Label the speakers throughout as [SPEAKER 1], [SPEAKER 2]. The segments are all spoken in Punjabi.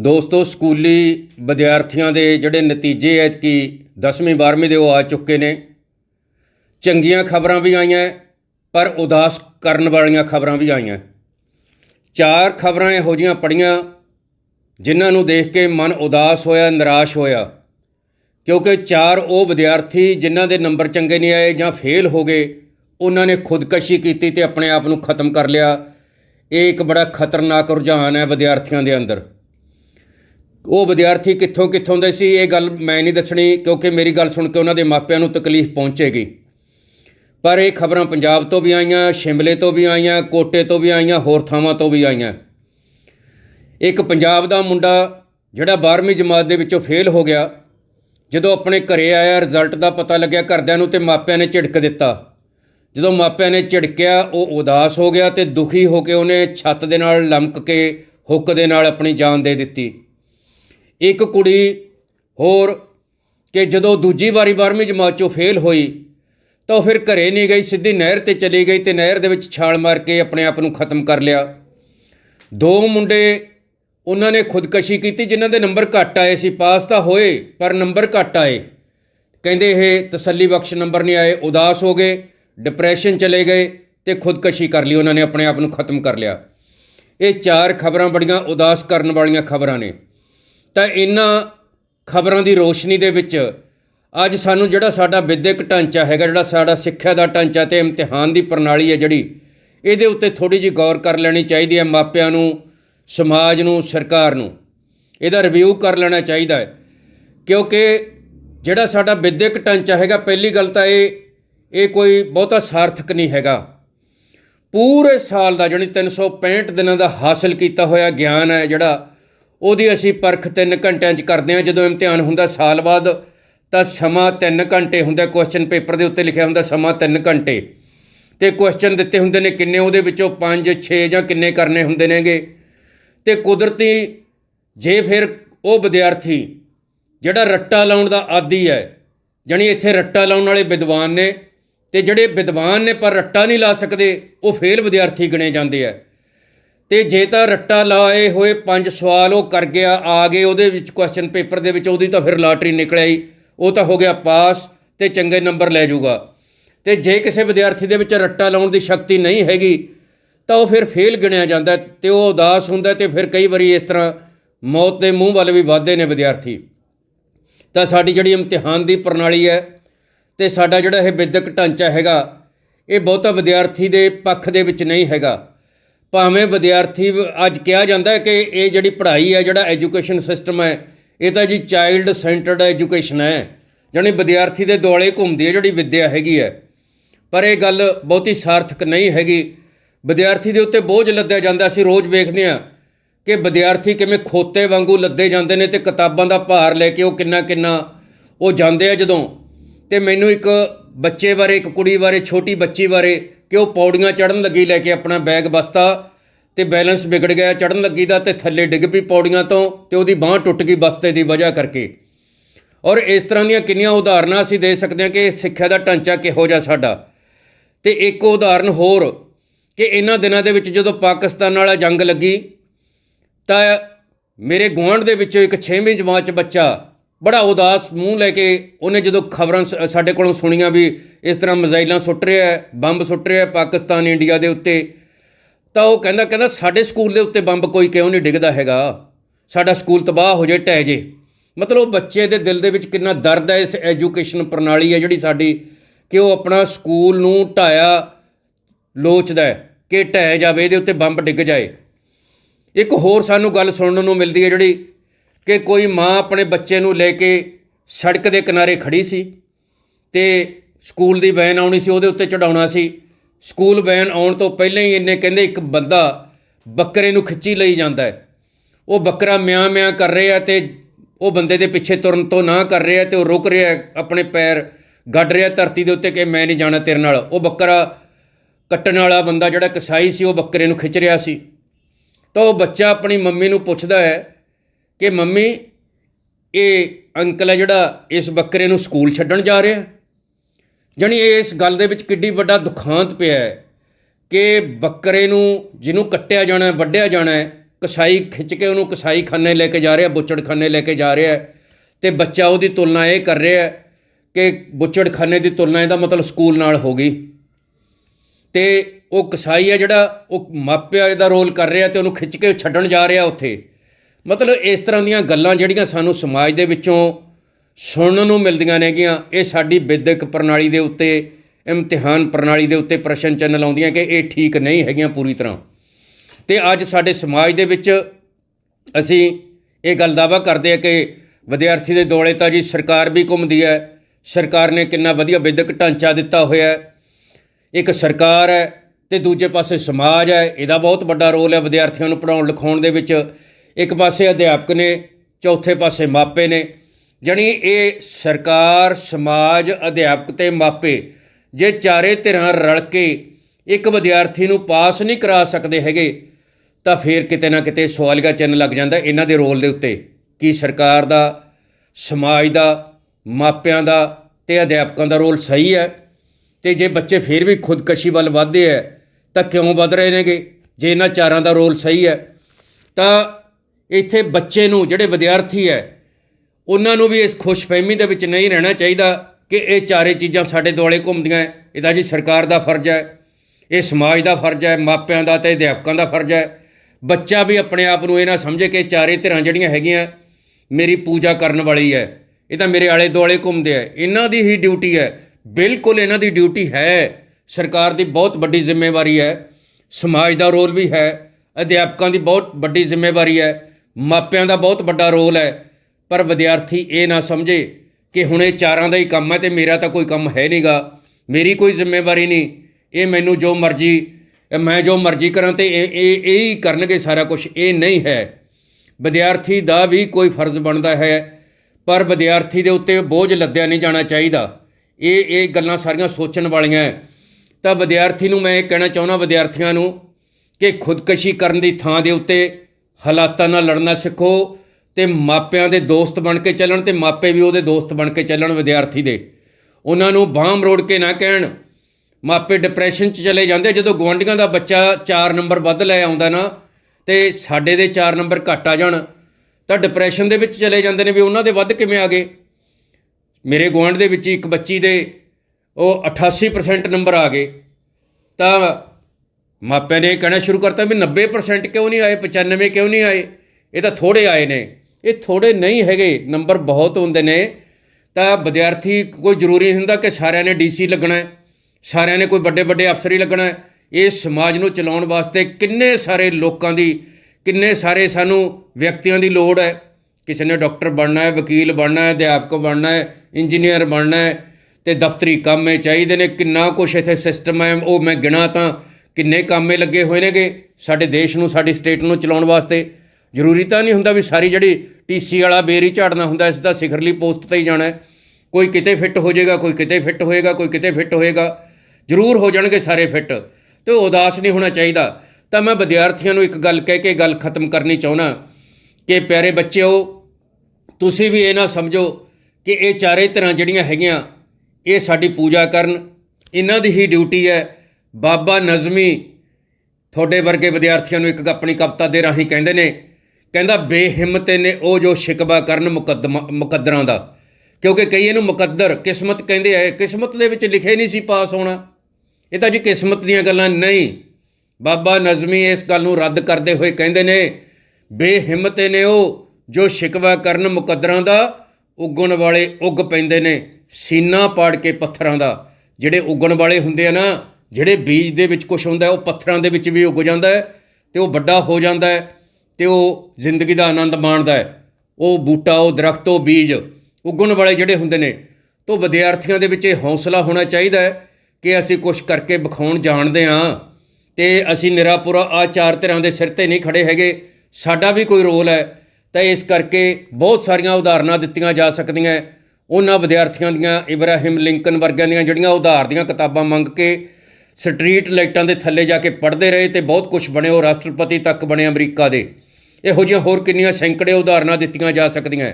[SPEAKER 1] ਦੋਸਤੋ, ਸਕੂਲੀ ਵਿਦਿਆਰਥੀਆਂ ਦੇ ਜਿਹੜੇ ਨਤੀਜੇ ਐਤਕੀ 10ਵੀਂ 12ਵੀਂ ਦੇ ਉਹ ਆ ਚੁੱਕੇ ਨੇ। ਚੰਗੀਆਂ ਖਬਰਾਂ ਵੀ ਆਈਆਂ, ਪਰ ਉਦਾਸ ਕਰਨ ਵਾਲੀਆਂ ਖਬਰਾਂ ਵੀ ਆਈਆਂ। ਚਾਰ ਖਬਰਾਂ ਇਹੋ ਜਿਹੀਆਂ ਪੜੀਆਂ ਜਿਨ੍ਹਾਂ ਨੂੰ ਦੇਖ ਕੇ ਮਨ ਉਦਾਸ ਹੋਇਆ, ਨਿਰਾਸ਼ ਹੋਇਆ। ਕਿਉਂਕਿ ਚਾਰ ਉਹ ਵਿਦਿਆਰਥੀ ਜਿਨ੍ਹਾਂ ਦੇ ਨੰਬਰ ਚੰਗੇ ਨਹੀਂ ਆਏ ਜਾਂ ਫੇਲ ਹੋ ਗਏ, ਉਹਨਾਂ ਨੇ ਖੁਦਕਸ਼ੀ ਕੀਤੀ ਤੇ ਆਪਣੇ ਆਪ ਨੂੰ ਖਤਮ ਕਰ ਲਿਆ। ਇਹ ਇੱਕ ਬੜਾ ਖਤਰਨਾਕ ਰੁਝਾਨ ਹੈ ਵਿਦਿਆਰਥੀਆਂ ਦੇ ਅੰਦਰ। ਉਹ ਵਿਦਿਆਰਥੀ ਕਿੱਥੋਂ ਕਿੱਥੋਂ ਦੇ ਸੀ, ਇਹ ਗੱਲ ਮੈਂ ਨਹੀਂ ਦੱਸਣੀ ਕਿਉਂਕਿ ਮੇਰੀ ਗੱਲ ਸੁਣ ਕੇ ਉਹਨਾਂ ਦੇ ਮਾਪਿਆਂ ਨੂੰ ਤਕਲੀਫ ਪਹੁੰਚੇਗੀ। ਪਰ ਇਹ ਖਬਰਾਂ ਪੰਜਾਬ ਤੋਂ ਵੀ ਆਈਆਂ, ਸ਼ਿਮਲੇ ਤੋਂ ਵੀ ਆਈਆਂ, ਕੋਟੇ ਤੋਂ ਵੀ ਆਈਆਂ, ਹੋਰ ਥਾਵਾਂ ਤੋਂ ਵੀ ਆਈਆਂ। ਇੱਕ ਪੰਜਾਬ ਦਾ ਮੁੰਡਾ ਜਿਹੜਾ 12ਵੀਂ ਜਮਾਤ ਦੇ ਵਿੱਚੋਂ ਫੇਲ ਹੋ ਗਿਆ, ਜਦੋਂ ਆਪਣੇ ਘਰੇ ਆਇਆ, ਰਿਜ਼ਲਟ ਦਾ ਪਤਾ ਲੱਗਿਆ, ਘਰਦਿਆਂ ਨੂੰ ਤੇ ਮਾਪਿਆਂ ਨੇ ਝਿੜਕ ਦਿੱਤਾ। ਜਦੋਂ ਮਾਪਿਆਂ ਨੇ ਝਿੜਕਿਆ, ਉਹ ਉਦਾਸ ਹੋ ਗਿਆ ਤੇ ਦੁਖੀ ਹੋ ਕੇ ਉਹਨੇ ਛੱਤ ਦੇ ਨਾਲ ਲਮਕ ਕੇ ਹੁੱਕ ਦੇ ਨਾਲ ਆਪਣੀ ਜਾਨ ਦੇ ਦਿੱਤੀ। ਇੱਕ ਕੁੜੀ ਹੋਰ ਕਿ ਜਦੋਂ ਦੂਜੀ ਵਾਰੀ 12ਵੀਂ ਜਮਾਤ ਚੋਂ ਫੇਲ ਹੋਈ ਤਾਂ ਉਹ ਫਿਰ ਘਰੇ ਨਹੀਂ ਗਈ, ਸਿੱਧੀ ਨਹਿਰ ਤੇ ਚਲੀ ਗਈ ਤੇ ਨਹਿਰ ਦੇ ਵਿੱਚ ਛਾਲ ਮਾਰ ਕੇ ਆਪਣੇ ਆਪ ਨੂੰ ਖਤਮ ਕਰ ਲਿਆ। ਦੋ ਮੁੰਡੇ ਉਹਨਾਂ ਨੇ ਖੁਦਕਸ਼ੀ ਕੀਤੀ, ਜਿਨ੍ਹਾਂ ਦੇ ਨੰਬਰ ਘੱਟ ਆਏ ਸੀ। ਪਾਸ ਤਾਂ ਹੋਏ, ਪਰ ਨੰਬਰ ਘੱਟ ਆਏ। ਕਹਿੰਦੇ ਇਹ ਤਸੱਲੀ ਬਖਸ਼ ਨੰਬਰ ਨਹੀਂ ਆਏ, ਉਦਾਸ ਹੋ ਗਏ ਡਿਪਰੈਸ਼ਨ ਚਲੇ ਗਏ ਤੇ ਖੁਦਕਸ਼ੀ ਕਰ ਲਈ, ਉਹਨਾਂ ਨੇ ਆਪਣੇ ਆਪ ਨੂੰ ਖਤਮ ਕਰ ਲਿਆ। ਇਹ ਚਾਰ ਖਬਰਾਂ ਬੜੀਆਂ ਉਦਾਸ ਕਰਨ ਵਾਲੀਆਂ ਖਬਰਾਂ ਨੇ। ਤਾਂ ਇਹਨਾਂ ਖਬਰਾਂ ਦੀ ਰੋਸ਼ਨੀ ਦੇ ਵਿੱਚ ਅੱਜ ਸਾਨੂੰ ਜਿਹੜਾ ਸਾਡਾ ਵਿਦਿਅਕ ਢਾਂਚਾ ਹੈਗਾ, ਜਿਹੜਾ ਸਾਡਾ ਸਿੱਖਿਆ ਦਾ ਢਾਂਚਾ ਤੇ ਇਮਤਿਹਾਨ ਦੀ ਪ੍ਰਣਾਲੀ ਹੈ ਜਿਹੜੀ, ਇਹਦੇ ਉੱਤੇ ਥੋੜੀ ਜਿਹੀ ਗੌਰ ਕਰ ਲੈਣੀ ਚਾਹੀਦੀ ਹੈ ਮਾਪਿਆਂ ਨੂੰ, ਸਮਾਜ ਨੂੰ, ਸਰਕਾਰ ਨੂੰ। ਇਹਦਾ ਰਿਵਿਊ ਕਰ ਲੈਣਾ ਚਾਹੀਦਾ ਹੈ। ਕਿਉਂਕਿ ਜਿਹੜਾ ਸਾਡਾ ਵਿਦਿਅਕ ਢਾਂਚਾ ਹੈਗਾ, ਪਹਿਲੀ ਗੱਲ ਤਾਂ ਇਹ ਇਹ ਕੋਈ ਬਹੁਤਾ ਸਾਰਥਕ ਨਹੀਂ ਹੈਗਾ। ਪੂਰੇ ਸਾਲ ਦਾ, ਜਾਣੀ 365 ਦਿਨਾਂ ਦਾ ਹਾਸਲ ਕੀਤਾ ਹੋਇਆ ਗਿਆਨ ਹੈ ਜਿਹੜਾ ਉਹਦੀ ਅਸੀਂ ਪਰਖ 3 ਘੰਟਿਆਂ 'ਚ ਕਰਦੇ ਹਾਂ। ਜਦੋਂ ਇਮਤਿਹਾਨ ਹੁੰਦਾ ਸਾਲ ਬਾਅਦ, ਤਾਂ ਸਮਾਂ 3 ਘੰਟੇ ਹੁੰਦਾ। ਕੁਐਸਚਨ ਪੇਪਰ ਦੇ ਉੱਤੇ ਲਿਖਿਆ ਹੁੰਦਾ ਸਮਾਂ 3 ਘੰਟੇ। ਤੇ ਕੁਐਸਚਨ ਦਿੱਤੇ ਹੁੰਦੇ ਨੇ ਕਿੰਨੇ, ਉਹਦੇ ਵਿੱਚੋਂ 5 6 ਜਾਂ ਕਿੰਨੇ ਕਰਨੇ ਹੁੰਦੇ ਨੇਗੇ। ਤੇ ਕੁਦਰਤੀ ਜੇ ਫਿਰ ਉਹ ਵਿਦਿਆਰਥੀ, ਜਿਹੜਾ ਰੱਟਾ ਲਾਉਣ ਦਾ ਆਦੀ ਹੈ, ਜਾਣੀ ਇੱਥੇ ਰੱਟਾ ਲਾਉਣ ਵਾਲੇ ਵਿਦਵਾਨ ਨੇ, ਤੇ ਜਿਹੜੇ ਵਿਦਵਾਨ ਨੇ ਪਰ ਰੱਟਾ ਨਹੀਂ ਲਾ ਸਕਦੇ, ਉਹ ਫੇਲ ਵਿਦਿਆਰਥੀ ਗਿਣੇ ਜਾਂਦੇ ਆ। ਤੇ ਜੇ ਤਾਂ ਰੱਟਾ ਲਾਏ ਹੋਏ ਪੰਜ ਸਵਾਲ ਉਹ ਕਰ ਗਿਆ, ਆ ਗਏ, ਉਹਦੇ ਵਿੱਚ ਕੁਐਸਚਨ ਪੇਪਰ ਦੇ ਵਿੱਚ ਉਹਦੀ ਤਾਂ ਫਿਰ ਲਾਟਰੀ ਨਿਕਲਿਆ ਆਈ ਉਹ ਤਾਂ ਹੋ ਗਿਆ ਪਾਸ ਤੇ ਚੰਗੇ ਨੰਬਰ ਲੈ ਜਾਊਗਾ। ਤੇ ਜੇ ਕਿਸੇ ਵਿਦਿਆਰਥੀ ਦੇ ਵਿੱਚ ਰੱਟਾ ਲਾਉਣ ਦੀ ਸ਼ਕਤੀ ਨਹੀਂ ਹੈਗੀ, ਤਾਂ ਉਹ ਫਿਰ ਫੇਲ ਗਿਣਿਆ ਜਾਂਦਾ ਹੈ ਤੇ ਉਹ ਉਦਾਸ ਹੁੰਦਾ ਤੇ ਫਿਰ ਕਈ ਵਾਰੀ ਇਸ ਤਰ੍ਹਾਂ ਮੌਤ ਦੇ ਮੂੰਹ ਵੱਲ ਵੀ ਵਧਦੇ ਨੇ ਵਿਦਿਆਰਥੀ। ਤਾਂ ਸਾਡੀ ਜਿਹੜੀ ਇਮਤਿਹਾਨ ਦੀ ਪ੍ਰਣਾਲੀ ਹੈ ਤੇ ਸਾਡਾ ਜਿਹੜਾ ਇਹ ਵਿਦਿਅਕ ਢਾਂਚਾ ਹੈਗਾ, ਇਹ ਬਹੁਤਾ ਵਿਦਿਆਰਥੀ ਦੇ ਪੱਖ ਦੇ ਵਿੱਚ ਨਹੀਂ ਹੈਗਾ। ਭਾਵੇਂ ਵਿਦਿਆਰਥੀ ਅੱਜ ਕਿਹਾ ਜਾਂਦਾ ਹੈ ਕਿ ਇਹ ਜਿਹੜੀ ਪੜ੍ਹਾਈ ਹੈ, ਜਿਹੜਾ ਐਜੂਕੇਸ਼ਨ ਸਿਸਟਮ ਹੈ, ਇਹ ਤਾਂ ਜੀ ਚਾਈਲਡ ਸੈਂਟਰਡ ਐਜੂਕੇਸ਼ਨ ਹੈ। ਜਾਣੀ ਵਿਦਿਆਰਥੀ ਦੇ ਦੁਆਲੇ ਘੁੰਮਦੀ ਹੈ ਜਿਹੜੀ ਵਿੱਦਿਆ ਹੈਗੀ ਹੈ। ਪਰ ਇਹ ਗੱਲ ਬਹੁਤੀ ਸਾਰਥਕ ਨਹੀਂ ਹੈਗੀ। ਵਿਦਿਆਰਥੀ ਦੇ ਉੱਤੇ ਬੋਝ ਲੱਦਿਆ ਜਾਂਦਾ ਅਸੀਂ ਰੋਜ਼ ਵੇਖਦੇ ਹਾਂ ਕਿ ਵਿਦਿਆਰਥੀ ਕਿਵੇਂ ਖੋਤੇ ਵਾਂਗੂ ਲੱਦੇ ਜਾਂਦੇ ਨੇ ਤੇ ਕਿਤਾਬਾਂ ਦਾ ਭਾਰ ਲੈ ਕੇ ਉਹ ਕਿੰਨਾ ਕਿੰਨਾ ਉਹ ਜਾਂਦੇ ਆ ਜਦੋਂ। ਤੇ ਮੈਨੂੰ ਇੱਕ ਬੱਚੇ ਬਾਰੇ, ਇੱਕ ਕੁੜੀ ਬਾਰੇ, ਛੋਟੀ ਬੱਚੀ ਬਾਰੇ ਕਿ ਉਹ ਪੌੜੀਆਂ ਚੜਨ ਲੱਗੀ ਲੈ ਕੇ ਆਪਣਾ ਬੈਗ ਬਸਤਾ ਤੇ ਬੈਲੈਂਸ ਵਿਗੜ ਗਿਆ। ਚੜਨ ਲੱਗੀ ਦਾ ਤੇ ਥੱਲੇ ਡਿੱਗ ਪਈ ਪੌੜੀਆਂ ਤੋਂ ਤੇ ਉਹਦੀ ਬਾਹ ਟੁੱਟ ਗਈ ਬਸਤੇ ਦੀ ਵਜ੍ਹਾ ਕਰਕੇ। ਔਰ ਇਸ ਤਰ੍ਹਾਂ ਦੀਆਂ ਕਿੰਨੀਆਂ ਉਦਾਹਰਨਾਂ ਅਸੀਂ ਦੇ ਸਕਦੇ ਹਾਂ ਕਿ ਸਿੱਖਿਆ ਦਾ ਢਾਂਚਾ ਕਿਹੋ ਜਿਹਾ ਸਾਡਾ। ਤੇ ਇੱਕ ਉਦਾਹਰਨ ਹੋਰ ਕਿ ਇਹਨਾਂ ਦਿਨਾਂ ਦੇ ਵਿੱਚ ਜਦੋਂ ਪਾਕਿਸਤਾਨ ਵਾਲਾ ਜੰਗ ਲੱਗੀ ਤਾਂ ਮੇਰੇ ਗੁਆਂਢ ਦੇ ਵਿੱਚੋਂ ਇੱਕ 6ਵੀਂ ਜਮਾਤ 'ਚ ਬੱਚਾ ਬੜਾ ਉਦਾਸ ਮੂੰਹ ਲੈ ਕੇ ਉਹਨੇ ਜਦੋਂ ਖਬਰਾਂ ਸ- ਸਾਡੇ ਕੋਲੋਂ ਸੁਣੀਆਂ ਵੀ ਇਸ ਤਰ੍ਹਾਂ ਮਿਜ਼ਾਈਲਾਂ ਸੁੱਟ ਰਿਹਾ ਬੰਬ ਸੁੱਟ ਰਿਹਾ ਪਾਕਿਸਤਾਨ, ਇੰਡੀਆ ਦੇ ਉੱਤੇ, ਤਾਂ ਉਹ ਕਹਿੰਦਾ ਕਹਿੰਦਾ ਸਾਡੇ ਸਕੂਲ ਦੇ ਉੱਤੇ ਬੰਬ ਕੋਈ ਕਿਉਂ ਨਹੀਂ ਡਿੱਗਦਾ ਹੈਗਾ? ਸਾਡਾ ਸਕੂਲ ਤਬਾਹ ਹੋ ਜਾਏ ਢਹਿ ਜੇ। ਮਤਲਬ ਉਹ ਬੱਚੇ ਦੇ ਦਿਲ ਦੇ ਵਿੱਚ ਕਿੰਨਾ ਦਰਦ ਹੈ ਇਸ ਐਜੂਕੇਸ਼ਨ ਪ੍ਰਣਾਲੀ ਹੈ ਜਿਹੜੀ ਸਾਡੀ, ਕਿ ਉਹ ਆਪਣਾ ਸਕੂਲ ਨੂੰ ਢਾਇਆ ਲੋਚਦਾ ਕਿ ਢਹਿ ਜਾਵੇ, ਇਹਦੇ ਉੱਤੇ ਬੰਬ ਡਿੱਗ ਜਾਏ। ਇੱਕ ਹੋਰ ਸਾਨੂੰ ਗੱਲ ਸੁਣਨ ਨੂੰ ਮਿਲਦੀ ਹੈ ਜਿਹੜੀ ਕਿ ਕੋਈ ਮਾਂ ਆਪਣੇ ਬੱਚੇ ਨੂੰ ਲੈ ਕੇ ਸੜਕ ਦੇ ਕਿਨਾਰੇ ਖੜੀ ਸੀ ਤੇ ਸਕੂਲ ਦੀ ਵੈਨ ਆਉਣੀ ਸੀ, ਉਹਦੇ ਉੱਤੇ ਚੜਾਉਣਾ ਸੀ। ਸਕੂਲ ਵੈਨ ਆਉਣ ਤੋਂ ਪਹਿਲਾਂ ਹੀ ਇਹਨੇ ਕਹਿੰਦੇ ਇੱਕ ਬੰਦਾ ਬੱਕਰੇ ਨੂੰ ਖਿੱਚੀ ਲਈ ਜਾਂਦਾ ਉਹ ਬੱਕਰਾ ਮਿਆਂ ਮਿਆਂ ਕਰ ਰਿਹਾ ਤੇ ਉਹ ਬੰਦੇ ਦੇ ਪਿੱਛੇ ਤੁਰਨ ਤੋਂ ਨਾ ਕਰ ਰਿਹਾ ਤੇ ਉਹ ਰੁਕ ਰਿਹਾ, ਆਪਣੇ ਪੈਰ ਗੱਡ ਰਿਹਾ ਧਰਤੀ ਦੇ ਉੱਤੇ ਕਿ ਮੈਂ ਨਹੀਂ ਜਾਣਾ ਤੇਰੇ ਨਾਲ। ਉਹ ਬੱਕਰਾ ਕੱਟਣ ਵਾਲਾ ਬੰਦਾ ਜਿਹੜਾ ਕਸਾਈ ਸੀ, ਉਹ ਬੱਕਰੇ ਨੂੰ ਖਿੱਚ ਰਿਹਾ ਸੀ। ਤਾਂ ਉਹ ਬੱਚਾ ਆਪਣੀ ਮੰਮੀ ਨੂੰ ਪੁੱਛਦਾ ਹੈ ਕਿ ਮੰਮੀ, ਇਹ ਅੰਕਲ ਹੈ ਜਿਹੜਾ ਇਸ ਬੱਕਰੇ ਨੂੰ ਸਕੂਲ ਛੱਡਣ ਜਾ ਰਿਹਾ। ਹੈ ਜਾਣੀ ਇਸ ਗੱਲ ਦੇ ਵਿੱਚ ਕਿੱਡੀ ਵੱਡਾ ਦੁਖਾਂਤ ਪਿਆ ਹੈ ਕਿ ਬੱਕਰੇ ਨੂੰ ਜਿਹਨੂੰ ਕੱਟਿਆ ਜਾਣਾ ਵੱਢਿਆ ਜਾਣਾ ਕਸਾਈ ਖਿੱਚ ਕੇ ਉਹਨੂੰ ਕਸਾਈ ਖਾਨੇ ਲੈ ਕੇ ਜਾ ਰਿਹਾ ਬੁੱਚੜ ਖਾਨੇ ਲੈ ਕੇ ਜਾ ਰਿਹਾ ਹੈ ਤੇ ਬੱਚਾ ਉਹਦੀ ਤੁਲਨਾ ਇਹ ਕਰ ਰਿਹਾ ਕਿ ਬੁੱਚੜ ਖਾਨੇ ਦੀ ਤੁਲਨਾ ਇਹਦਾ ਮਤਲਬ ਸਕੂਲ ਨਾਲ ਹੋ ਗਈ। ਤੇ ਉਹ ਕਸਾਈ ਹੈ ਜਿਹੜਾ, ਉਹ ਮਾਪਿਆਂ ਦਾ ਰੋਲ ਕਰ ਰਿਹਾ ਤੇ ਉਹਨੂੰ ਖਿੱਚ ਕੇ ਛੱਡਣ ਜਾ ਰਿਹਾ ਉੱਥੇ। ਮਤਲਬ ਇਸ ਤਰ੍ਹਾਂ ਦੀਆਂ ਗੱਲਾਂ ਜਿਹੜੀਆਂ ਸਾਨੂੰ ਸਮਾਜ ਦੇ ਵਿੱਚੋਂ ਸੁਣਨ ਨੂੰ ਮਿਲਦੀਆਂ ਨੇਗੀਆਂ, ਇਹ ਸਾਡੀ ਵਿਦਿਅਕ ਪ੍ਰਣਾਲੀ ਦੇ ਉੱਤੇ, ਇਮਤਿਹਾਨ ਪ੍ਰਣਾਲੀ ਦੇ ਉੱਤੇ ਪ੍ਰਸ਼ਨ ਚਿੰਨ੍ਹ ਲਾਉਂਦੀਆਂ ਕਿ ਇਹ ਠੀਕ ਨਹੀਂ ਹੈਗੀਆਂ ਪੂਰੀ ਤਰ੍ਹਾਂ। ਤੇ ਅੱਜ ਸਾਡੇ ਸਮਾਜ ਦੇ ਵਿੱਚ ਅਸੀਂ ਇਹ ਗੱਲ ਦਾਵਾ ਕਰਦੇ ਆ ਕਿ ਵਿਦਿਆਰਥੀ ਦੇ ਦੋਲੇ ਤਾਂ ਜੀ ਸਰਕਾਰ ਵੀ ਘੁੰਮਦੀ ਹੈ, ਸਰਕਾਰ ਨੇ ਕਿੰਨਾ ਵਧੀਆ ਵਿਦਿਅਕ ਢਾਂਚਾ ਦਿੱਤਾ ਹੋਇਆ ਹੈ। ਇੱਕ ਸਰਕਾਰ ਹੈ ਤੇ ਦੂਜੇ ਪਾਸੇ ਸਮਾਜ ਹੈ, ਇਹਦਾ ਬਹੁਤ ਵੱਡਾ ਰੋਲ ਹੈ ਵਿਦਿਆਰਥੀਆਂ ਨੂੰ ਪੜ੍ਹਾਉਣ ਲਿਖਾਉਣ ਦੇ ਵਿੱਚ। ਇੱਕ ਪਾਸੇ ਅਧਿਆਪਕ ਨੇ, ਚੌਥੇ ਪਾਸੇ ਮਾਪੇ ਨੇ। ਜਾਣੀ ਇਹ ਸਰਕਾਰ, ਸਮਾਜ, ਅਧਿਆਪਕ ਤੇ ਮਾਪੇ ਜੇ ਚਾਰੇ ਧਿਰਾਂ ਰਲ ਕੇ ਇੱਕ ਵਿਦਿਆਰਥੀ ਨੂੰ ਪਾਸ ਨਹੀਂ ਕਰਾ ਸਕਦੇ ਹੈਗੇ, ਤਾਂ ਫਿਰ ਕਿਤੇ ਨਾ ਕਿਤੇ ਸਵਾਲੀਆ ਚਿੰਨ੍ਹ ਲੱਗ ਜਾਂਦਾ ਇਹਨਾਂ ਦੇ ਰੋਲ ਦੇ ਉੱਤੇ। ਕੀ ਸਰਕਾਰ ਦਾ, ਸਮਾਜ ਦਾ, ਮਾਪਿਆਂ ਦਾ ਤੇ ਅਧਿਆਪਕਾਂ ਦਾ ਰੋਲ ਸਹੀ ਹੈ? ਤੇ ਜੇ ਬੱਚੇ ਫਿਰ ਵੀ ਖੁਦਕਸ਼ੀ ਵੱਲ ਵਧਦੇ ਹੈ, ਤਾਂ ਕਿਉਂ ਵਧ ਰਹੇ ਨੇਗੇ? ਜੇ ਇਹਨਾਂ ਚਾਰਾਂ ਦਾ ਰੋਲ ਸਹੀ ਹੈ, ਤਾਂ ਇੱਥੇ ਬੱਚੇ ਨੂੰ, ਜਿਹੜੇ ਵਿਦਿਆਰਥੀ ਹੈ, ਉਹਨਾਂ ਨੂੰ ਵੀ ਇਸ ਖੁਸ਼ਫਹਿਮੀ ਦੇ ਵਿੱਚ ਨਹੀਂ ਰਹਿਣਾ ਚਾਹੀਦਾ ਕਿ ਇਹ ਚਾਰੇ ਚੀਜ਼ਾਂ ਸਾਡੇ ਦੁਆਲੇ ਘੁੰਮਦੀਆਂ ਇਹਦਾ ਜੀ ਸਰਕਾਰ ਦਾ ਫਰਜ਼ ਹੈ, ਇਹ ਸਮਾਜ ਦਾ ਫਰਜ਼ ਹੈ, ਮਾਪਿਆਂ ਦਾ ਤੇ ਅਧਿਆਪਕਾਂ ਦਾ ਫਰਜ਼ ਹੈ। ਬੱਚਾ ਵੀ ਆਪਣੇ ਆਪ ਨੂੰ ਇਹ ਨਾ ਸਮਝੇ ਕਿ ਚਾਰੇ ਧਿਰਾਂ ਜਿਹੜੀਆਂ ਹੈਗੀਆਂ, ਮੇਰੀ ਪੂਜਾ ਕਰਨ ਵਾਲੀ ਹੈ। ਇਹ ਤਾਂ ਮੇਰੇ ਆਲੇ ਦੁਆਲੇ ਘੁੰਮਦੇ ਆ ਇਹਨਾਂ ਦੀ ਹੀ ਡਿਊਟੀ ਹੈ, ਬਿਲਕੁਲ ਇਹਨਾਂ ਦੀ ਡਿਊਟੀ ਹੈ। ਸਰਕਾਰ ਦੀ ਬਹੁਤ ਵੱਡੀ ਜ਼ਿੰਮੇਵਾਰੀ ਹੈ, ਸਮਾਜ ਦਾ ਰੋਲ ਵੀ ਹੈ, ਅਧਿਆਪਕਾਂ ਦੀ ਬਹੁਤ ਵੱਡੀ ਜ਼ਿੰਮੇਵਾਰੀ ਹੈ। ਮਾਪਿਆਂ ਦਾ ਬਹੁਤ ਵੱਡਾ ਰੋਲ ਹੈ, ਪਰ ਵਿਦਿਆਰਥੀ ਇਹ ਨਾ ਸਮਝੇ ਕਿ ਹੁਣ ਇਹ ਚਾਰਾਂ ਦਾ ਹੀ ਕੰਮ ਹੈ ਤੇ ਮੇਰਾ ਤਾਂ ਕੋਈ ਕੰਮ ਹੈ ਨਹੀਂਗਾ ਮੇਰੀ ਕੋਈ ਜ਼ਿੰਮੇਵਾਰੀ ਨਹੀਂ। ਇਹ ਮੈਨੂੰ ਜੋ ਮਰਜ਼ੀ ਮੈਂ ਜੋ ਮਰਜ਼ੀ ਕਰਾਂ ਤੇ ਇਹ ਇਹ ਇਹ ਹੀ ਕਰਨਗੇ ਸਾਰਾ ਕੁਝ ਇਹ ਨਹੀਂ ਹੈ। ਵਿਦਿਆਰਥੀ ਦਾ ਵੀ ਕੋਈ ਫਰਜ਼ ਬਣਦਾ ਹੈ, ਪਰ ਵਿਦਿਆਰਥੀ ਦੇ ਉੱਤੇ ਬੋਝ ਲੱਦਿਆ ਨਹੀਂ ਜਾਣਾ ਚਾਹੀਦਾ। ਇਹ ਇਹ ਗੱਲਾਂ ਸਾਰੀਆਂ ਸੋਚਣ ਵਾਲੀਆਂ ਤਾਂ ਵਿਦਿਆਰਥੀ ਨੂੰ ਮੈਂ ਇਹ ਕਹਿਣਾ ਚਾਹੁੰਦਾ, ਵਿਦਿਆਰਥੀਆਂ ਨੂੰ ਕਿ ਖੁਦਕਸ਼ੀ ਕਰਨ ਦੀ ਥਾਂ ਦੇ ਉੱਤੇ ਹਾਲਾਤਾਂ ਨਾਲ ਲੜਨਾ ਸਿੱਖੋ ਤੇ ਮਾਪਿਆਂ ਦੇ ਦੋਸਤ ਬਣ ਕੇ ਚੱਲਣ ਤੇ ਮਾਪੇ ਵੀ ਉਹਦੇ ਦੋਸਤ ਬਣ ਕੇ ਚੱਲਣ ਵਿਦਿਆਰਥੀ ਦੇ। ਉਹਨਾਂ ਨੂੰ ਬਾਹਮ ਰੋੜ ਕੇ ਨਾ ਕਹਿਣ। ਮਾਪੇ ਡਿਪਰੈਸ਼ਨ 'ਚ ਚਲੇ ਜਾਂਦੇ ਜਦੋਂ ਗੁਆਂਢੀਆਂ ਦਾ ਬੱਚਾ 4 ਨੰਬਰ ਵੱਧ ਲੈ ਆਉਂਦਾ ਨਾ ਤੇ ਸਾਡੇ ਦੇ 4 ਨੰਬਰ ਘੱਟ ਆ ਜਾਣ, ਤਾਂ ਡਿਪਰੈਸ਼ਨ ਦੇ ਵਿੱਚ ਚਲੇ ਜਾਂਦੇ ਨੇ ਵੀ ਉਹਨਾਂ ਦੇ ਵੱਧ ਕਿਵੇਂ ਆ ਗਏ? ਮੇਰੇ ਗੁਆਂਢ ਦੇ ਵਿੱਚ ਇੱਕ ਬੱਚੀ ਦੇ ਉਹ 88% ਨੰਬਰ ਆ ਗਏ। ਤਾਂ ਮਾਪਿਆਂ ਨੇ ਇਹ ਕਹਿਣਾ ਸ਼ੁਰੂ ਕਰਤਾ ਵੀ 90% ਕਿਉਂ ਨਹੀਂ ਆਏ 95 ਕਿਉਂ ਨਹੀਂ ਆਏ? ਇਹ ਤਾਂ ਥੋੜੇ ਆਏ ਨੇ। ਇਹ ਥੋੜੇ ਨਹੀਂ ਹੈਗੇ ਨੰਬਰ ਬਹੁਤ ਹੁੰਦੇ ਨੇ। ਤਾਂ ਵਿਦਿਆਰਥੀ ਕੋਈ ਜ਼ਰੂਰੀ ਨਹੀਂ ਹੁੰਦਾ ਕਿ ਸਾਰਿਆਂ ਨੇ ਡੀਸੀ ਲੱਗਣਾ ਹੈ, ਸਾਰਿਆਂ ਨੇ ਕੋਈ ਵੱਡੇ ਵੱਡੇ ਅਫਸਰ ਹੀ ਲੱਗਣਾ ਹੈ। ਇਹ ਸਮਾਜ ਨੂੰ ਚਲਾਉਣ ਵਾਸਤੇ ਕਿੰਨੇ ਸਾਰੇ ਲੋਕਾਂ ਦੀ, ਕਿੰਨੇ ਸਾਰੇ ਸਾਨੂੰ ਵਿਅਕਤੀਆਂ ਦੀ ਲੋੜ ਹੈ। ਕਿਸੇ ਨੇ ਡਾਕਟਰ ਬਣਨਾ ਹੈ, ਵਕੀਲ ਬਣਨਾ ਹੈ, ਅਧਿਆਪਕ ਬਣਨਾ ਹੈ, ਇੰਜੀਨੀਅਰ ਬਣਨਾ ਹੈ ਤੇ ਦਫ਼ਤਰੀ ਕੰਮੇ ਚਾਹੀਦੇ ਨੇ, ਕਿੰਨਾ ਕੁਛ ਇੱਥੇ ਸਿਸਟਮ ਹੈ, ਉਹ ਮੈਂ ਗਿਣਾ ਤਾਂ ਕਿੰਨੇ ਕੰਮੇ ਲੱਗੇ ਹੋਏ ਨੇਗੇ ਸਾਡੇ ਦੇਸ਼ ਨੂੰ, ਸਾਡੀ ਸਟੇਟ ਨੂੰ ਚਲਾਉਣ ਵਾਸਤੇ। ਜ਼ਰੂਰੀ ਤਾਂ ਨਹੀਂ ਹੁੰਦਾ ਵੀ ਸਾਰੀ ਜਿਹੜੀ ਟੀਸੀ ਵਾਲਾ ਬੇਰੀ ਝਾੜਨਾ ਹੁੰਦਾ, ਇਸ ਦਾ ਸਿਖਰਲੀ ਪੋਸਟ ਤੇ ਹੀ ਜਾਣਾ ਕੋਈ ਕਿਤੇ ਫਿੱਟ ਹੋ ਜਾਏਗਾ, ਕੋਈ ਕਿਤੇ ਫਿੱਟ ਹੋਏਗਾ, ਕੋਈ ਕਿਤੇ ਫਿੱਟ ਹੋਏਗਾ। ਜ਼ਰੂਰ ਹੋ ਜਾਣਗੇ ਸਾਰੇ ਫਿੱਟ ਤੇ ਉਦਾਸ ਨਹੀਂ ਹੋਣਾ ਚਾਹੀਦਾ। ਤਾਂ ਮੈਂ ਵਿਦਿਆਰਥੀਆਂ ਨੂੰ ਇੱਕ ਗੱਲ ਕਹਿ ਕੇ ਗੱਲ ਖਤਮ ਕਰਨੀ ਚਾਹੁੰਦਾ ਕਿ ਪਿਆਰੇ ਬੱਚਿਓ, ਤੁਸੀਂ ਵੀ ਇਹ ਨਾ ਸਮਝੋ ਕਿ ਇਹ ਚਾਰੇ ਤਰ੍ਹਾਂ ਜਿਹੜੀਆਂ ਹੈਗੀਆਂ, ਇਹ ਸਾਡੀ ਪੂਜਾ ਕਰਨ, ਇਹਨਾਂ ਦੀ ਹੀ ਡਿਊਟੀ ਹੈ ਬਾਬਾ ਨਜ਼ਮੀ ਤੁਹਾਡੇ ਵਰਗੇ ਵਿਦਿਆਰਥੀਆਂ ਨੂੰ ਇੱਕ ਆਪਣੀ ਕਵਿਤਾ ਦੇ ਰਾਹੀਂ ਕਹਿੰਦੇ ਨੇ, ਕਹਿੰਦਾ ਬੇਹਿੰਮਤੇ ਨੇ ਉਹ ਜੋ ਸ਼ਿਕਵਾ ਕਰਨ ਮੁਕੱਦਮਾ, ਮੁਕੱਦਰਾਂ ਦਾ। ਕਿਉਂਕਿ ਕਈ ਇਹਨੂੰ ਮੁਕੱਦਰ, ਕਿਸਮਤ ਕਹਿੰਦੇ ਆ ਕਿਸਮਤ ਦੇ ਵਿੱਚ ਲਿਖੇ ਨਹੀਂ ਸੀ ਪਾਸ ਹੋਣਾ। ਇਹ ਤਾਂ ਜੀ ਕਿਸਮਤ ਦੀਆਂ ਗੱਲਾਂ ਨਹੀਂ। ਬਾਬਾ ਨਜ਼ਮੀ ਇਸ ਗੱਲ ਨੂੰ ਰੱਦ ਕਰਦੇ ਹੋਏ ਕਹਿੰਦੇ ਨੇ, ਬੇਹਿੰਮਤੇ ਨੇ ਉਹ ਜੋ ਸ਼ਿਕਵਾ ਕਰਨ ਮੁਕੱਦਰਾਂ ਦਾ, ਉਗਣ ਵਾਲੇ ਉੱਗ ਪੈਂਦੇ ਨੇ, ਸੀਨਾ ਪਾੜ ਕੇ ਪੱਥਰਾਂ ਦਾ। ਜਿਹੜੇ ਉਗਣ ਵਾਲੇ ਹੁੰਦੇ ਆ ਨਾ ਜਿਹੜੇ ਬੀਜ ਦੇ ਵਿੱਚ ਕੁਝ ਹੁੰਦਾ ਉਹ ਪੱਥਰਾਂ ਦੇ ਵਿੱਚ ਵੀ ਉੱਗ ਜਾਂਦਾ ਹੈ ਤੇ ਉਹ ਵੱਡਾ ਹੋ ਜਾਂਦਾ ਹੈ ਤੇ ਉਹ ਜ਼ਿੰਦਗੀ ਦਾ ਆਨੰਦ ਮਾਣਦਾ ਹੈ। ਉਹ ਬੂਟਾ, ਉਹ ਦਰਖਤ, ਉਹ ਬੀਜ ਉੱਗਣ ਵਾਲੇ ਜਿਹੜੇ ਹੁੰਦੇ ਨੇ, ਤੋਂ ਵਿਦਿਆਰਥੀਆਂ ਦੇ ਵਿੱਚ ਇਹ ਹੌਸਲਾ ਹੋਣਾ ਚਾਹੀਦਾ ਹੈ ਕਿ ਅਸੀਂ ਕੁਝ ਕਰਕੇ ਵਿਖਾਉਣ ਜਾਣਦੇ ਹਾਂ ਤੇ ਅਸੀਂ ਨਿਰਾਪੁਰਾ ਆ ਚਾਰ ਤਰ੍ਹਾਂ ਦੇ ਸਿਰ ਤੇ ਨਹੀਂ ਖੜੇ ਹੈਗੇ, ਸਾਡਾ ਵੀ ਕੋਈ ਰੋਲ ਹੈ। ਤਾਂ ਇਸ ਕਰਕੇ ਬਹੁਤ ਸਾਰੀਆਂ ਉਦਾਹਰਨਾਂ ਦਿੱਤੀਆਂ ਜਾ ਸਕਦੀਆਂ ਉਹਨਾਂ ਵਿਦਿਆਰਥੀਆਂ ਦੀਆਂ ਇਬਰਾਹਿਮ ਲਿੰਕਨ ਵਰਗਿਆਂ ਦੀਆਂ ਜਿਹੜੀਆਂ ਉਦਾਹਰ ਦੀਆਂ ਕਿਤਾਬਾਂ ਮੰਗ ਕੇ ਸਟਰੀਟ ਲਾਈਟਾਂ ਦੇ ਥੱਲੇ ਜਾ ਕੇ ਪੜ੍ਹਦੇ ਰਹੇ ਤੇ ਬਹੁਤ ਕੁਝ ਬਣੇ ਉਹ ਰਾਸ਼ਟਰਪਤੀ ਤੱਕ ਬਣੇ ਅਮਰੀਕਾ ਦੇ। ਇਹੋ ਜਿਹੀਆਂ ਹੋਰ ਕਿੰਨੀਆਂ ਸੈਂਕੜੇ ਉਦਾਹਰਨਾਂ ਦਿੱਤੀਆਂ ਜਾ ਸਕਦੀਆਂ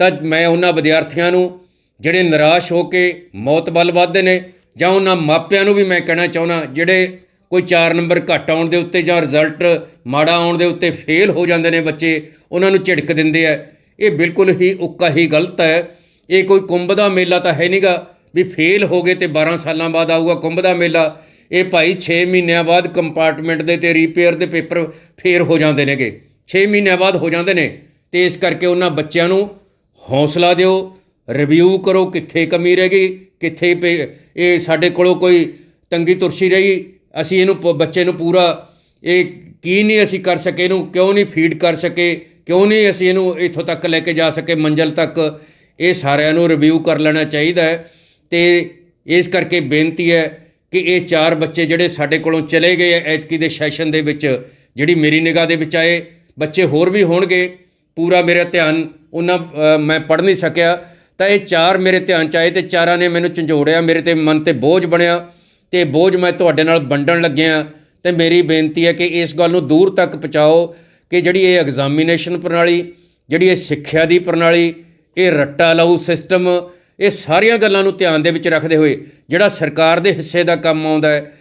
[SPEAKER 1] ਤਾਂ ਮੈਂ ਉਹਨਾਂ ਵਿਦਿਆਰਥੀਆਂ ਨੂੰ, ਜਿਹੜੇ ਨਿਰਾਸ਼ ਹੋ ਕੇ ਮੌਤ ਵੱਲ ਵੱਧਦੇ ਨੇ, ਜਾਂ ਉਹਨਾਂ ਮਾਪਿਆਂ ਨੂੰ ਵੀ ਮੈਂ ਕਹਿਣਾ ਚਾਹੁੰਦਾ, ਜਿਹੜੇ ਕੋਈ 4 ਨੰਬਰ ਘੱਟ ਆਉਣ ਦੇ ਉੱਤੇ ਜਾਂ ਰਿਜ਼ਲਟ ਮਾੜਾ ਆਉਣ ਦੇ ਉੱਤੇ ਫੇਲ ਹੋ ਜਾਂਦੇ ਨੇ ਬੱਚੇ, ਉਹਨਾਂ ਨੂੰ ਝਿੜਕ ਦਿੰਦੇ ਆ। ਇਹ ਬਿਲਕੁਲ ਹੀ ਉੱਕਾ ਹੀ ਗਲਤ ਹੈ। ਇਹ ਕੋਈ ਕੁੰਭ ਦਾ ਮੇਲਾ ਤਾਂ ਹੈ ਨਹੀਂਗਾ ਵੀ ਫੇਲ ਹੋ ਗਏ ਤੇ 12 ਸਾਲਾਂ ਬਾਅਦ ਆਊਗਾ ਕੁੰਭ ਦਾ ਮੇਲਾ। ਇਹ ਭਾਈ 6 ਮਹੀਨਿਆਂ ਬਾਅਦ ਕੰਪਾਰਟਮੈਂਟ ਦੇ ਤੇ ਰੀਪੇਅਰ ਦੇ ਪੇਪਰ ਫੇਰ ਹੋ ਜਾਂਦੇ ਨੇਗੇ। 6 ਮਹੀਨਿਆਂ ਬਾਅਦ ਹੋ ਜਾਂਦੇ ਨੇ। ਤੇ ਇਸ ਕਰਕੇ ਉਹਨਾਂ ਬੱਚਿਆਂ ਨੂੰ ਹੌਸਲਾ ਦਿਓ ਰਿਵਿਊ ਕਰੋ ਕਿੱਥੇ ਕਮੀ ਰਹਿ ਗਈ, ਕਿੱਥੇ ਪੇ- ਇਹ ਸਾਡੇ ਕੋਲੋਂ ਕੋਈ ਤੰਗੀ ਤੁਰਸ਼ੀ ਰਹੀ, ਅਸੀਂ ਇਹਨੂੰ ਪ- ਬੱਚੇ ਨੂੰ ਪੂਰਾ ਇਹ ਕੀ ਨਹੀਂ ਅਸੀਂ ਕਰ ਸਕੇ ਇਹਨੂੰ, ਕਿਉਂ ਨਹੀਂ ਫੀਡ ਕਰ ਸਕੇ, ਕਿਉਂ ਨਹੀਂ ਅਸੀਂ ਇਹਨੂੰ ਇੱਥੋਂ ਤੱਕ ਲੈ ਕੇ ਜਾ ਸਕੇ, ਮੰਜ਼ਲ ਤੱਕ। ਇਹ ਸਾਰਿਆਂ ਨੂੰ ਰਿਵਿਊ ਕਰ ਲੈਣਾ ਚਾਹੀਦਾ ਹੈ। ਤੇ ਇਸ ਕਰਕੇ ਬੇਨਤੀ ਹੈ ਕਿ ਇਹ ਚਾਰ ਬੱਚੇ ਜਿਹੜੇ ਸਾਡੇ ਕੋਲੋਂ ਚਲੇ ਗਏ ਐਤਕੀ ਦੇ ਸੈਸ਼ਨ ਦੇ ਵਿੱਚ, ਜਿਹੜੀ ਮੇਰੀ ਨਿਗਾਹ ਦੇ ਵਿੱਚ ਆਏ, ਬੱਚੇ ਹੋਰ ਵੀ ਹੋਣਗੇ, ਪੂਰਾ ਮੇਰਾ ਧਿਆਨ ਉਹਨਾਂ ਮੈਂ ਪੜ੍ਹ ਨਹੀਂ ਸਕਿਆ। ਤਾਂ ਇਹ ਚਾਰ ਮੇਰੇ ਧਿਆਨ ਚ ਆਏ ਤੇ ਚਾਰਾਂ ਨੇ ਮੈਨੂੰ ਝੰਜੋੜਿਆ, ਮੇਰੇ ਤੇ ਮਨ ਤੇ ਬੋਝ ਬਣਿਆ ਤੇ ਬੋਝ ਮੈਂ ਤੁਹਾਡੇ ਨਾਲ ਵੰਡਣ ਲੱਗਿਆ ਤੇ ਮੇਰੀ ਬੇਨਤੀ ਹੈ ਕਿ ਇਸ ਗੱਲ ਨੂੰ ਦੂਰ ਤੱਕ ਪਹੁੰਚਾਓ ਕਿ ਜਿਹੜੀ ਇਹ ਐਗਜ਼ਾਮੀਨੇਸ਼ਨ ਪ੍ਰਣਾਲੀ, ਜਿਹੜੀ ਇਹ ਸਿੱਖਿਆ ਦੀ ਪ੍ਰਣਾਲੀ, ਇਹ ਰੱਟਾ ਲਾਊ ਸਿਸਟਮ ਇਹ ਸਾਰੀਆਂ ਗੱਲਾਂ ਨੂੰ ਧਿਆਨ ਦੇ ਵਿੱਚ ਰੱਖਦੇ ਹੋਏ ਜਿਹੜਾ ਸਰਕਾਰ ਦੇ ਹਿੱਸੇ ਦਾ ਕੰਮ ਆਉਂਦਾ ਹੈ,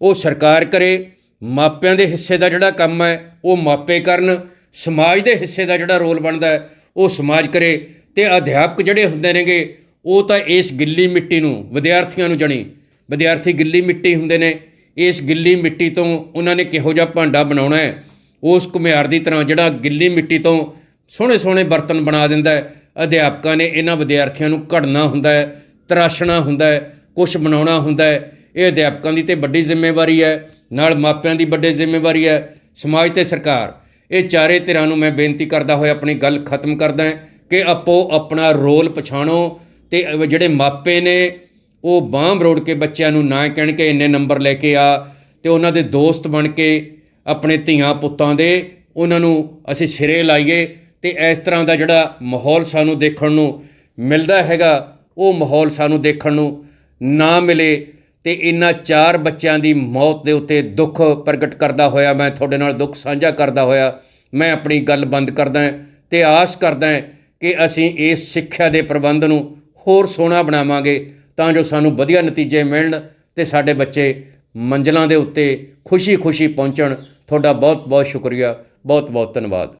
[SPEAKER 1] ਉਹ ਸਰਕਾਰ ਕਰੇ, ਮਾਪਿਆਂ ਦੇ ਹਿੱਸੇ ਦਾ ਜਿਹੜਾ ਕੰਮ ਹੈ, ਉਹ ਮਾਪੇ ਕਰਨ, ਸਮਾਜ ਦੇ ਹਿੱਸੇ ਦਾ ਜਿਹੜਾ ਰੋਲ ਬਣਦਾ ਹੈ, ਉਹ ਸਮਾਜ ਕਰੇ ਤੇ ਅਧਿਆਪਕ ਜਿਹੜੇ ਹੁੰਦੇ ਨੇਗੇ, ਉਹ ਤਾਂ ਇਸ ਗਿੱਲੀ ਮਿੱਟੀ ਨੂੰ, ਵਿਦਿਆਰਥੀਆਂ ਨੂੰ ਜਣੀ, ਵਿਦਿਆਰਥੀ ਗਿੱਲੀ ਮਿੱਟੀ ਹੁੰਦੇ ਨੇ, ਇਸ ਗਿੱਲੀ ਮਿੱਟੀ ਤੋਂ ਉਹਨਾਂ ਨੇ ਕਿਹੋ ਜਿਹਾ ਭਾਂਡਾ ਬਣਾਉਣਾ ਹੈ, ਉਸ ਘੁਮਿਆਰ ਦੀ ਤਰ੍ਹਾਂ ਜਿਹੜਾ ਗਿੱਲੀ ਮਿੱਟੀ ਤੋਂ ਸੋਹਣੇ ਸੋਹਣੇ ਬਰਤਨ ਬਣਾ ਦਿੰਦਾ ਹੈ ਅਧਿਆਪਕਾਂ ਨੇ ਇਹਨਾਂ ਵਿਦਿਆਰਥੀਆਂ ਨੂੰ ਘੜਨਾ ਹੁੰਦਾ ਹੈ, ਤਰਾਸ਼ਣਾ ਹੁੰਦਾ ਹੈ ਕੁਝ ਬਣਾਉਣਾ ਹੁੰਦਾ ਹੈ। ਇਹ ਅਧਿਆਪਕਾਂ ਦੀ ਤੇ ਵੱਡੀ ਜ਼ਿੰਮੇਵਾਰੀ ਹੈ, ਨਾਲ ਮਾਪਿਆਂ ਦੀ ਵੱਡੀ ਜ਼ਿੰਮੇਵਾਰੀ ਹੈ, ਸਮਾਜ ਤੇ ਸਰਕਾਰ। ਇਹ ਚਾਰੇ ਧਿਰਾਂ ਨੂੰ ਮੈਂ ਬੇਨਤੀ ਕਰਦਾ ਹੋਇਆ, ਆਪਣੀ ਗੱਲ ਖਤਮ ਕਰਦਾ ਕਿ ਆਪੋ ਆਪਣਾ ਰੋਲ ਪਛਾਣੋ ਤੇ ਜਿਹੜੇ ਮਾਪੇ ਨੇ, ਉਹ ਬਾਂਹ ਮਰੋੜ ਕੇ ਬੱਚਿਆਂ ਨੂੰ ਨਾ ਕਹਿਣ ਕਿ ਇੰਨੇ ਨੰਬਰ ਲੈ ਕੇ ਆ ਤੇ ਉਹਨਾਂ ਦੇ ਦੋਸਤ ਬਣ ਕੇ ਆਪਣੇ ਧੀਆਂ ਪੁੱਤਾਂ ਦੇ ਉਹਨਾਂ ਨੂੰ ਅਸੀਂ ਸਿਰੇ ਲਾਈਏ। ਤੇ ਇਸ ਤਰ੍ਹਾਂ ਦਾ ਜਿਹੜਾ ਮਾਹੌਲ ਸਾਨੂੰ ਦੇਖਣ ਨੂੰ ਮਿਲਦਾ ਹੈਗਾ, ਉਹ ਮਾਹੌਲ ਸਾਨੂੰ ਦੇਖਣ ਨੂੰ ਨਾ ਮਿਲੇ ਤੇ ਇਹਨਾਂ ਚਾਰ ਬੱਚਿਆਂ ਦੀ ਮੌਤ ਦੇ ਉੱਤੇ ਦੁੱਖ ਪ੍ਰਗਟ ਕਰਦਾ ਹੋਇਆ, ਮੈਂ ਤੁਹਾਡੇ ਨਾਲ ਦੁੱਖ ਸਾਂਝਾ ਕਰਦਾ ਹੋਇਆ, ਮੈਂ ਆਪਣੀ ਗੱਲ ਬੰਦ ਕਰਦਾ ਹਾਂ ਤੇ ਆਸ ਕਰਦਾ ਕਿ ਅਸੀਂ ਇਸ ਸਿੱਖਿਆ ਦੇ ਪ੍ਰਬੰਧ ਨੂੰ ਹੋਰ ਸੋਹਣਾ ਬਣਾਵਾਂਗੇ ਤਾਂ ਜੋ ਸਾਨੂੰ ਵਧੀਆ ਨਤੀਜੇ ਮਿਲਣ ਤੇ ਸਾਡੇ ਬੱਚੇ ਮੰਜ਼ਲਾਂ ਦੇ ਉੱਤੇ ਖੁਸ਼ੀ-ਖੁਸ਼ੀ ਪਹੁੰਚਣ। ਤੁਹਾਡਾ ਬਹੁਤ-ਬਹੁਤ ਸ਼ੁਕਰੀਆ, ਬਹੁਤ-ਬਹੁਤ ਧੰਨਵਾਦ।